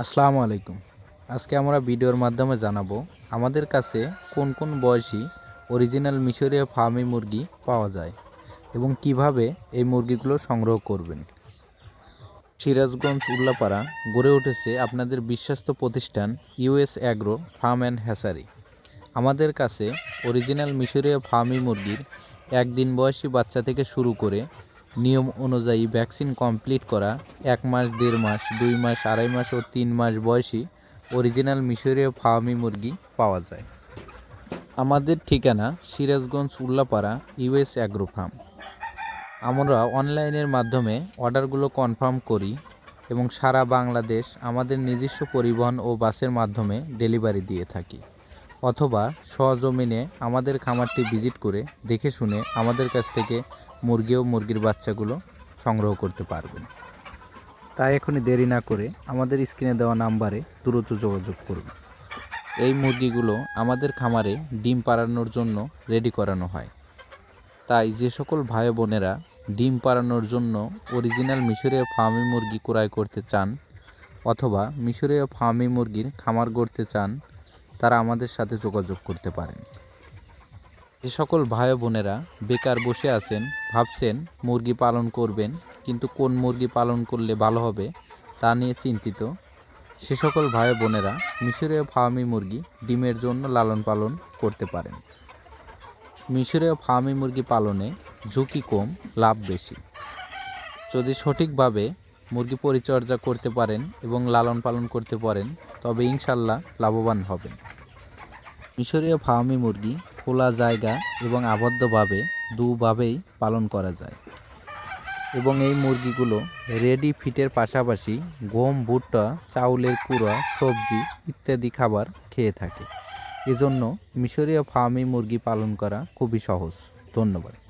আসসালামু আলাইকুম। আজকে আমরা ভিডিওর মাধ্যমে জানাব আমাদের কাছে কোন কোন বয়সী অরিজিনাল মিশরীয় ফার্মি মুরগি পাওয়া যায় এবং কীভাবে এই মুরগিগুলো সংগ্রহ করবেন। সিরাজগঞ্জ উল্লাপাড়া গড়ে উঠেছে আপনাদের বিশ্বস্ত প্রতিষ্ঠান US agro farm and hatchery. আমাদের কাছে অরিজিনাল মিশরীয় ফার্মি মুরগির একদিন বয়সী বাচ্চা থেকে শুরু করে নিয়ম অনুযায়ী ভ্যাকসিন কমপ্লিট করা, এক মাস, দেড় মাস, দুই মাস, আড়াই মাস ও তিন মাস বয়সী অরিজিনাল মিশরীয় ফার্মি মুরগি পাওয়া যায়। আমাদের ঠিকানা Sirajganj Ullapara US agro farm. আমরা অনলাইনের মাধ্যমে অর্ডারগুলো কনফার্ম করি এবং সারা বাংলাদেশ আমাদের নিজস্ব পরিবহন ও বাসের মাধ্যমে ডেলিভারি দিয়ে থাকি। অথবা সহজমিনে আমাদের খামারটি ভিজিট করে দেখে শুনে আমাদের কাছ থেকে মুরগি ও মুরগির বাচ্চাগুলো সংগ্রহ করতে পারবেন। তাই এখনই দেরি না করে আমাদের স্ক্রিনে দেওয়া নাম্বারে দ্রুত যোগাযোগ করুন। এই মুরগিগুলো আমাদের খামারে ডিম পাড়ানোর জন্য রেডি করানো হয়। তাই যে সকল ভাই বোনেরা ডিম পাড়ানোর জন্য অরিজিনাল মিশরীয় ফার্মি মুরগি ক্রয় করতে চান অথবা মিশরীয় ফার্মি মুরগির খামার গড়তে চান তারা আমাদের সাথে যোগাযোগ করতে পারেন। যে সকল ভাই বোনেরা বেকার বসে আছেন, ভাবছেন মুরগি পালন করবেন, কিন্তু কোন মুরগি পালন করলে ভালো হবে তা নিয়ে চিন্তিত, সে সকল ভাই বোনেরা মিশরীয় ফার্মি মুরগি ডিমের জন্য লালন পালন করতে পারেন। মিশরীয় ফার্মি মুরগি পালনে ঝুঁকি কম, লাভ বেশি। যদি সঠিকভাবে মুরগি পরিচর্যা করতে পারেন এবং লালন পালন করতে পারেন, তবে ইনশাল্লাহ লাভবান হবেন। মিশরীয় ফার্মি মুরগি খোলা জায়গা এবং আবদ্ধভাবে দুভাবেই পালন করা যায়। এবং এই মুরগিগুলো রেডি ফিটের পাশাপাশি গম, ভুট্টা, চাউলের কুড়া, সবজি ইত্যাদি খাবার খেয়ে থাকে। এজন্য মিশরীয় ফার্মি মুরগি পালন করা খুবই সহজ। ধন্যবাদ।